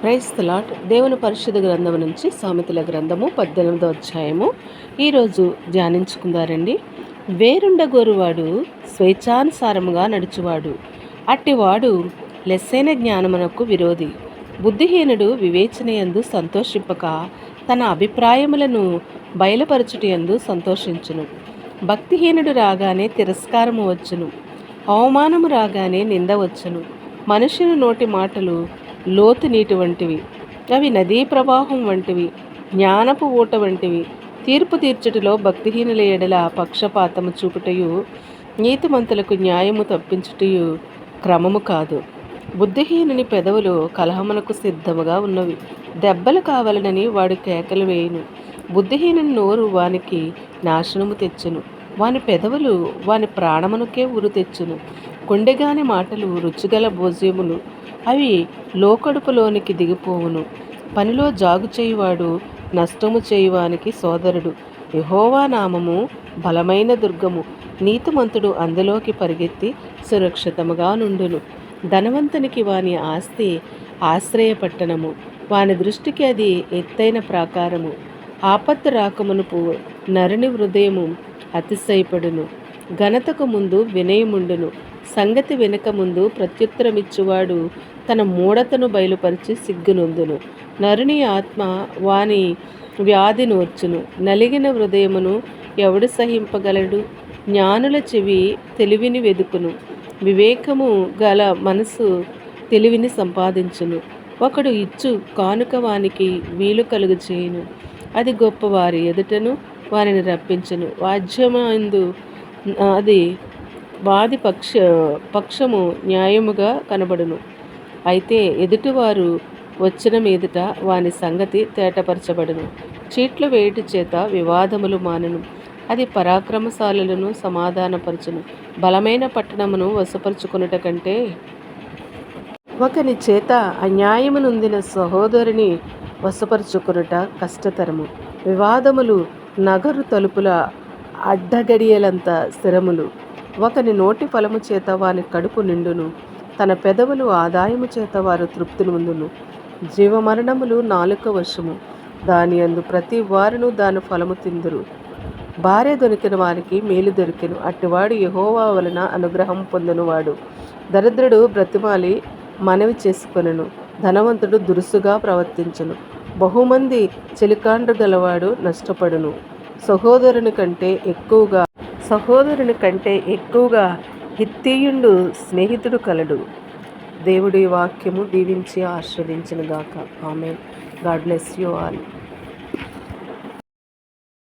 క్రైస్తలాట్ దేవుని పరిశుద్ధ గ్రంథం నుంచి సామెతల గ్రంథము పద్దెనిమిదో అధ్యాయము. ఈరోజు ధ్యానించుకుందారండి. వేరుండగోరువాడు స్వేచ్ఛానుసారముగా నడుచువాడు. అట్టివాడు లెస్సైన జ్ఞానమునకు విరోధి. బుద్ధిహీనుడు వివేచనయందు సంతోషింపక తన అభిప్రాయములను బయలుపరచుటయందు సంతోషించును. భక్తిహీనుడు రాగానే తిరస్కారము వచ్చును. అవమానము రాగానే నింద వచ్చును. మనుషుని నోటి మాటలు లోతు నీటి వంటివి. అవి నదీ ప్రవాహం వంటివి జ్ఞానపు ఊట వంటివి. తీర్పు తీర్చుటలో భక్తిహీనుల ఎడల పక్షపాతము చూపుటయు నీతిమంతులకు న్యాయము తప్పించుటయు క్రమము కాదు. బుద్ధిహీనుని పెదవులు కలహమునకు సిద్ధముగా ఉన్నవి. దెబ్బలు కావాలనని వాడు కేకలు వేయును. బుద్ధిహీనుని నోరు వానికి నాశనము తెచ్చును. వాని పెదవులు వాని ప్రాణమునకే ఉరు తెచ్చును. కొండెగాని మాటలు రుచిగల భోజ్యములు అవి లోకడుపులోనికి దిగిపోవును. పనిలో జాగు చేయువాడు నష్టము చేయువానికి సోదరుడు. యహోవా నామము బలమైన దుర్గము. నీతిమంతుడు అందులోకి పరిగెత్తి సురక్షితముగా నుండును. ధనవంతునికి వాని ఆస్తి ఆశ్రయపట్టణము. వాని దృష్టికి అది ఎత్తైన ప్రాకారము. ఆపత్తు రాకమునుపు నరుని హృదయము అతిశయపడును. ఘనతకు ముందు వినయముండును. సంగతి వెనుక ముందు ప్రత్యుత్తరమిచ్చువాడు తన మూఢతను బయలుపరిచి సిగ్గునొందును. నరుని ఆత్మ వాని వ్యాధి నోర్చును. నలిగిన హృదయమును ఎవడు సహింపగలడు? జ్ఞానుల చెవి తెలివిని వెదుకును. వివేకము గల మనసు తెలివిని సంపాదించును. ఒకడు ఇచ్చు కానుక వానికి వీలు కలుగు చేయును అది గొప్పవారి ఎదుటను వారిని రప్పించును. వాద్యమందు అది వాది పక్ష పక్షము న్యాయముగా కనబడును. అయితే ఎదుటివారు వచ్చిన మీదట వాని సంగతి తేటపరచబడును. చీట్లు వేయుట చేత వివాదములు మానను. అది పరాక్రమశాలులను సమాధానపరచును. బలమైన పట్టణమును వశపరుచుకున్నట కంటే ఒకని చేత అన్యాయమునుందిన సహోదరుని వశపరుచుకునుట కష్టతరము. వివాదములు నగరు తలుపుల అడ్డగడియలంత స్థిరములు. ఒకని నోటి ఫలము చేత వాని కడుపు నిండును తన పెదవులు ఆదాయము చేత వారు తృప్తులు ముందును జీవమరణములు నాలుక వశము దాని అందు ప్రతి వారును దాని ఫలము తిందురు. భార్య దొరికిన వారికి మేలు దొరికిను అట్టివాడు యహోవా వలన అనుగ్రహం పొందినవాడు. దరిద్రుడు బ్రతిమాలి మనవి చేసుకొనను ధనవంతుడు దురుసుగా ప్రవర్తించను. బహుమంది చెలికాండ్రు గలవాడు నష్టపడును. సహోదరుని కంటే ఎక్కువగా సహోదరుని కంటే ఎక్కువగా హిత్తియుండు స్నేహితుడు కలడు. దేవుడి వాక్యము దీవించి ఆస్వాదించిన గాక ఆమె గాడ్ బ్లెస్ యూ ఆల్.